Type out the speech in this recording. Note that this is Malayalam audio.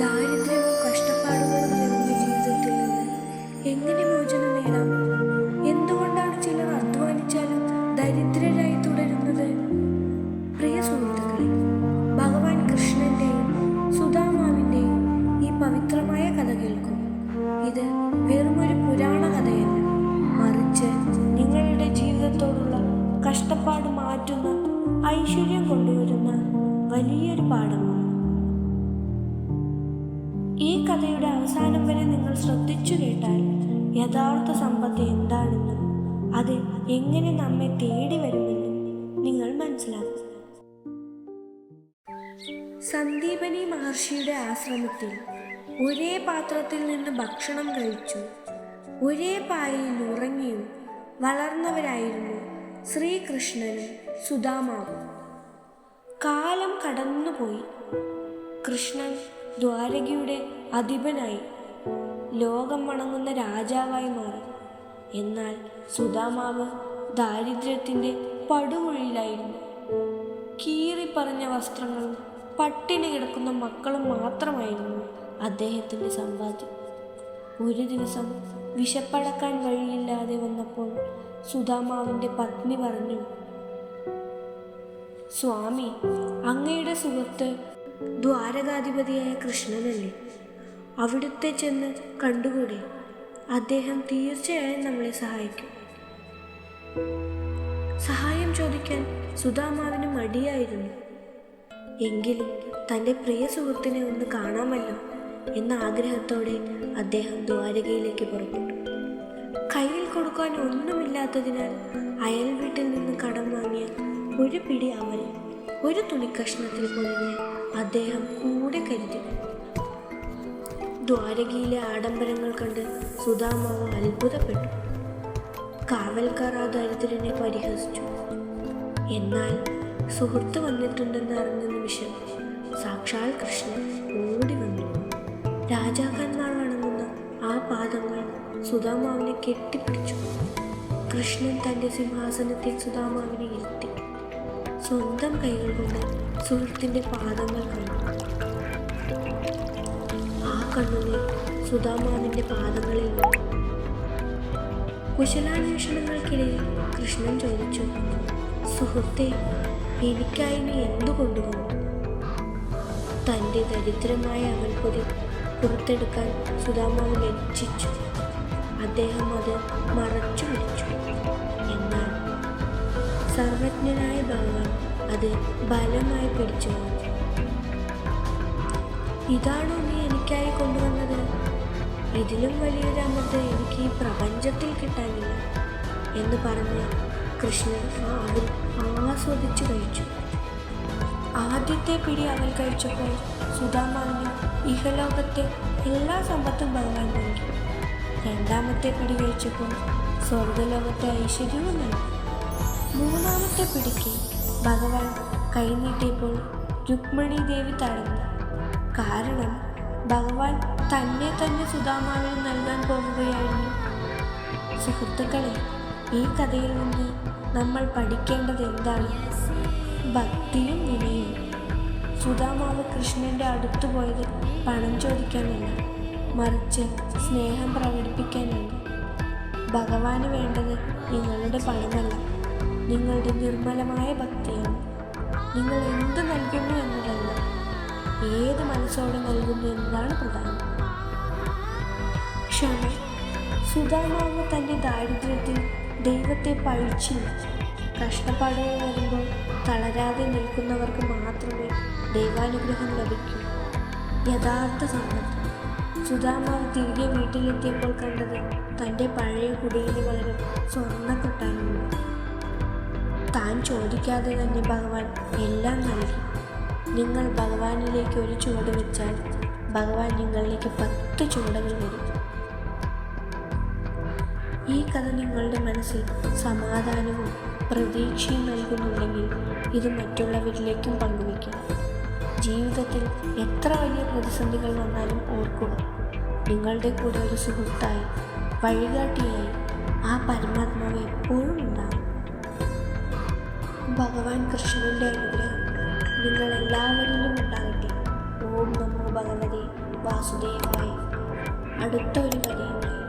ദാരിദ്ര്യവും കഷ്ടപ്പാടുകളും നിറഞ്ഞ ജീവിതത്തിൽ നിന്ന്. എങ്ങനെ മോചനം നേടാം? എന്തുകൊണ്ടാണ് ചിലർ അധ്വാനിച്ചാലും ദരിദ്രരായി തുടരുന്നത്? പ്രിയ സുഹൃത്തുക്കളെ ഭഗവാൻ കൃഷ്ണന്റെയും സുധാമാവിന്റെയും ഈ പവിത്രമായ കഥ കേൾക്കും. ഇത് വെറുമൊരു പുരാണ കഥയല്ല. മറിച്ച് നിങ്ങളുടെ ജീവിതത്തോടുള്ള കഷ്ടപ്പാട് മാറ്റുന്ന ഐശ്വര്യം കൊണ്ടുവരുന്ന വലിയൊരു പാഠമാണ്. ഈ കഥയുടെ അവസാനം വരെ നിങ്ങൾ ശ്രദ്ധിച്ചു കേട്ടാൽ യഥാർത്ഥ സമ്പത്ത് എന്താണെന്നും അത് എങ്ങനെ നമ്മെ തേടി വരുമെന്നും നിങ്ങൾ മനസ്സിലാക്കും. സന്ദീപനി മഹർഷിയുടെ ആശ്രമത്തിൽ ഒരേ പാത്രത്തിൽ നിന്ന് ഭക്ഷണം കഴിച്ചു. ഒരേ പായയിൽ ഉറങ്ങിയും വളർന്നവരായിരുന്നു ശ്രീകൃഷ്ണനും സുധാമാവും. കാലം കടന്നുപോയി. കൃഷ്ണൻ ദ്വാരകയുടെ അധിപനായി ലോകം വണങ്ങുന്ന രാജാവായി മാറി. എന്നാൽ സുധാമാവ് ദാരിദ്ര്യത്തിന്റെ പടുകുഴിയിലായിരുന്നു. കീറിപ്പറഞ്ഞ വസ്ത്രങ്ങളും പട്ടിണി കിടക്കുന്ന മക്കളും മാത്രമായിരുന്നു അദ്ദേഹത്തിന്റെ സമ്പാദ്യം. ഒരു ദിവസം വിശപ്പടക്കാൻ വഴിയില്ലാതെ വന്നപ്പോൾ സുധാമാവിന്റെ പത്നി പറഞ്ഞു സ്വാമി അങ്ങയുടെ സുഹൃത്ത് ദ്വാരകാധിപതിയായ കൃഷ്ണനല്ലേ? അവിടുത്തെ ചെന്ന് കണ്ടുകൂടെ? അദ്ദേഹം തീർച്ചയായും നമ്മളെ സഹായിക്കും. സഹായം ചോദിക്കാൻ സുധാമാവിന് മടിയായിരുന്നു. എങ്കിലും തന്റെ പ്രിയ സുഹൃത്തിനെ ഒന്ന് കാണാമല്ലോ എന്ന ആഗ്രഹത്തോടെ അദ്ദേഹം ദ്വാരകയിലേക്ക് പുറപ്പെട്ടു. കയ്യിൽ കൊടുക്കാൻ ഒന്നുമില്ലാത്തതിനാൽ അയൽ വീട്ടിൽ നിന്ന് കടം വാങ്ങിയ ഒരു പിടി അവൽ ഒരു തുണിക്കഷ്ണത്തിൽ പൊതിഞ്ഞ് അദ്ദേഹം കൂടെ കരുതി. ദ്വാരകയിലെ ആഡംബരങ്ങൾ കണ്ട് സുധാമാവ് അത്ഭുതപ്പെട്ടു. കാവൽക്കാർ ആ ദരിദ്രനെ പരിഹസിച്ചു. എന്നാൽ സുഹൃത്ത് വന്നിട്ടുണ്ടെന്ന് അറിഞ്ഞ നിമിഷം സാക്ഷാൽ കൃഷ്ണൻ ഓടി വന്നു. രാജാക്കന്മാർ വണങ്ങുന്ന ആ പാദങ്ങൾ സുധാമാവിനെ കെട്ടിപ്പിടിച്ചു. കൃഷ്ണൻ തന്റെ സിംഹാസനത്തിൽ സുധാമാവിനെ ഇരുത്തി. സ്വന്തം കൈകൾ കൊണ്ട് സുഹൃത്തിന്റെ പാദങ്ങൾ കണ്ടു. ആ കണ്ണുനീർ സുധാമാവിന്റെ പാദങ്ങളിൽ. കുശലാന്വേഷണങ്ങൾക്കിടയിൽ കൃഷ്ണൻ ചോദിച്ചു സുഹൃത്തെ എനിക്കായി നീ എന്തു കൊണ്ടുവന്നു? തന്റെ ദരിദ്രമായ അവൽപ്പൊതി പുറത്തെടുക്കാൻ സുധാമാവ് ലജ്ജിച്ചു. അദ്ദേഹം അത് മറച്ചു പിടിച്ചു സർവജ്ഞനായ ഭഗവാൻ അത് ബലമായി പിടിച്ചു. ഇതാണോ നീ എനിക്കായി കൊണ്ടുവന്നത്? ഇതിലും വലിയൊരു അമൃത് എനിക്ക് ഈ പ്രപഞ്ചത്തിൽ കിട്ടാനില്ല എന്ന് പറഞ്ഞ് കൃഷ്ണൻ അവൻ ആസ്വദിച്ചു കഴിച്ചു. ആദ്യത്തെ പിടി അവൻ കഴിച്ചപ്പോൾ സുധാമാവിന് ഇഹലോകത്തെ എല്ലാ സമ്പത്തും ഭഗവാൻ നൽകി. രണ്ടാമത്തെ പിടി കഴിച്ചപ്പോൾ സ്വർഗലോകത്തെ ഐശ്വര്യവും നൽകി. മൂന്നാമത്തെ പിടിക്ക് ഭഗവാൻ കൈനീട്ടിയപ്പോൾ രുക്മിണി ദേവി തടഞ്ഞു. കാരണം ഭഗവാൻ തന്നെ തന്നെ സുധാമാവിന് നൽകാൻ പോകുകയായിരുന്നു. സുഹൃത്തുക്കളെ ഈ കഥയിൽ നിന്ന് നമ്മൾ പഠിക്കേണ്ടത് എന്താണ്? ഭക്തിയും വിനയും. സുധാമാവ് കൃഷ്ണന്റെ അടുത്ത് പോയത് പണം ചോദിക്കാനല്ല മറിച്ച് സ്നേഹം പ്രകടിപ്പിക്കാനാണ്. ഭഗവാന് വേണ്ടത് നിങ്ങളുടെ പണമല്ല. നിങ്ങളുടെ നിർമ്മലമായ ഭക്തിയാണ് നിങ്ങൾ എന്ത് നൽകുന്നു എന്നതല്ല ഏത് മനസ്സോടെ നൽകുന്നു എന്നതാണ് പ്രധാനം. ക്ഷമ. സുധാമാവ് തന്റെ ദാരിദ്ര്യത്തിൽ ദൈവത്തെ പഴിച്ചില്ല. കഷ്ടപ്പാടുകൾ വരുമ്പോൾ തളരാതെ നിൽക്കുന്നവർക്ക് മാത്രമേ ദൈവാനുഗ്രഹം ലഭിക്കൂ. യഥാർത്ഥ സമ്പത്ത് സുധാമാവ് തിരികെ വീട്ടിലെത്തിയപ്പോൾ കണ്ടത് തന്റെ പഴയ കുടിയിന് പകരം സ്വർണക്കൊട്ടാനുണ്ട് താൻ ചോദിക്കാതെ തന്നെ ഭഗവാൻ എല്ലാം നൽകി. നിങ്ങൾ ഭഗവാനിലേക്ക് ഒരു ചുവട് വെച്ചാൽ ഭഗവാൻ നിങ്ങളിലേക്ക് പത്ത് ചുവടുകൾ വരും. ഈ കഥ നിങ്ങളുടെ മനസ്സിൽ സമാധാനവും പ്രതീക്ഷയും നൽകുന്നുണ്ടെങ്കിൽ ഇത് മറ്റുള്ളവരിലേക്കും പങ്കുവയ്ക്കുക ജീവിതത്തിൽ എത്ര വലിയ പ്രതിസന്ധികൾ വന്നാലും ഓർക്കുക. നിങ്ങളുടെ കൂടെ ഒരു സുഹൃത്തായി വഴികാട്ടിയായി ആ പരമാത്മാവ് എപ്പോഴും ഉണ്ടാകും. ഭഗവാൻ കൃഷ്ണന്റെ അനുഗ്രഹം. നിങ്ങൾ എല്ലാവരിലും ഉണ്ടാകട്ടെ. ഓം നമോ ഭഗവതി വാസുദേവായ. അടുത്ത ഒരു കഥയുമായി